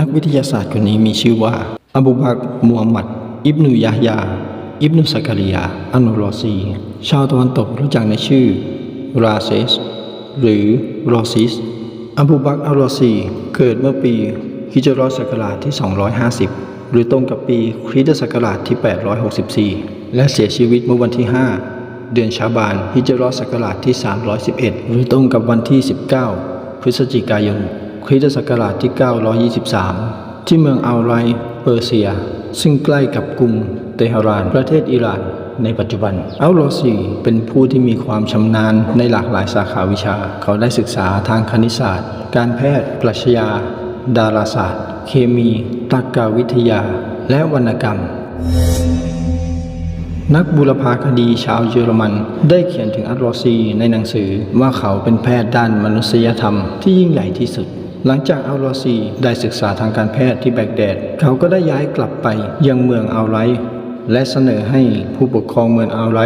นักวิทยาศาสตร์คนนี้มีชื่อว่า อบูบักมูฮัมหมัด อิบนุยาฮยา อิบนุสักริยา อันรซี ชาวตะวันตกรู้จักในชื่อ ราเซส หรือรอซิส อบูบักอัลรซี เกิดเมื่อปีฮิจรัสศักราชที่ 250 หรือตรงกับปีคริสตศักราชที่ 864 และเสียชีวิตเมื่อวันที่ 5 เดือนชาบานฮิจรัสศักราชที่ 311 หรือตรงกับวันที่ 19 พฤศจิกายน คริสตศักราชที่ 923 ที่เมืองอัลไรเปอร์เซีย ซึ่งใกล้กับกรุงเตหะราน ประเทศอิหร่านในปัจจุบันอัลโรซีเป็นผู้ที่มีความชำนาญในหลากหลายสาขาวิชา เขาได้ศึกษาทางคณิตศาสตร์ การแพทย์ ปรัชญา ดาราศาสตร์ เคมีตรรกวิทยา และวรรณกรรม นักบุรพาคดีชาวเยอรมัน ได้เขียนถึงอัลรอซีในหนังสือว่าเขาเป็นแพทย์ด้านมนุษยธรรมที่ยิ่งใหญ่ที่สุด หลังจากอัลรอซีได้ศึกษาทางการแพทย์ที่แบกแดด เขาก็ได้ย้ายกลับไปยังเมืองอัลไรและเสนอให้ผู้ปกครองเมืองอัลไร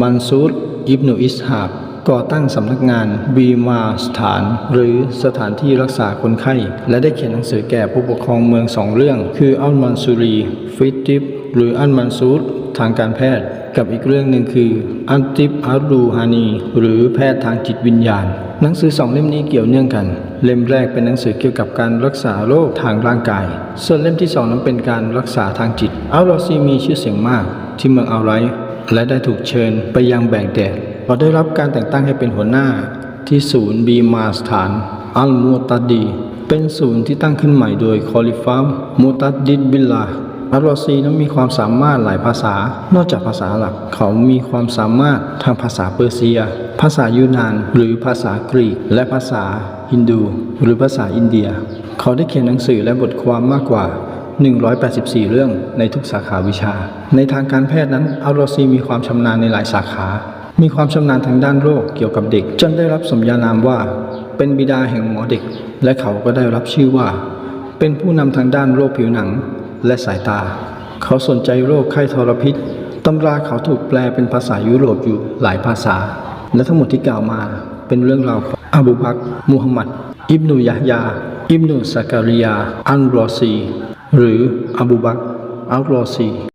มันซูดอิบนุอิสฮากก่อตั้งสำนักงานบีมาสถาน หรือสถานที่รักษาคนไข้ และได้เขียนหนังสือแก่ผู้ปกครองเมืองสองเรื่อง คืออัลมันซูรี ฟิตติบหรืออัลมันซูด ทางการแพทย์ กับอีกเรื่องหนึ่งคืออันติบอารูฮานี หรือแพทย์ทางจิตวิญญาณ หนังสือสองเล่มนี้เกี่ยวเนื่องกัน เล่มแรกเป็นหนังสือเกี่ยวกับการรักษาโรคทางร่างกาย ส่วนเล่มที่สองนั้นเป็นการรักษาทางจิตอัลลอซีมีชื่อเสียงมาก ที่เมืองอัลไรต์และได้ถูกเชิญไปยังแบกแดดเขาได้รับการแต่งตั้งให้เป็นหัวหน้าที่ศูนย์บีมาสถาน อัลมูตัดดี เป็นศูนย์ที่ตั้งขึ้นใหม่โดยคอลิฟามมูตัดดิดบิลลา อัลลอซีนั้นมีความสามารถหลายภาษา นอกจากภาษาหลัก เขามีความสามารถทางภาษาเปอร์เซีย ภาษายูนาน หรือภาษากรีก และภาษาฮินดู หรือภาษาอินเดีย เขาได้เขียนหนังสือและบทความมากกว่า 184 เรื่องในทุกสาขาวิชา ในทางการแพทย์นั้นอัลลอซีมีความชำนาญในหลายสาขา มีความชำนาญทางด้านโรคเกี่ยวกับเด็ก จนได้รับสมญานามว่า เป็นบิดาแห่งหมอเด็ก และเขาก็ได้รับชื่อว่า เป็นผู้นำทางด้านโรคผิวหนัง และสายตา เขาสนใจโรคไข้ทรพิษตำราเขาถูกแปลเป็นภาษายุโรปอยู่หลายภาษา และทั้งหมดที่กล่าวมาเป็นเรื่องราวของอบูบักมูฮัมหมัด อิบนุยะฮยา อิบนุสักการิยา อันรอซี หรืออบูบักอัลรอซี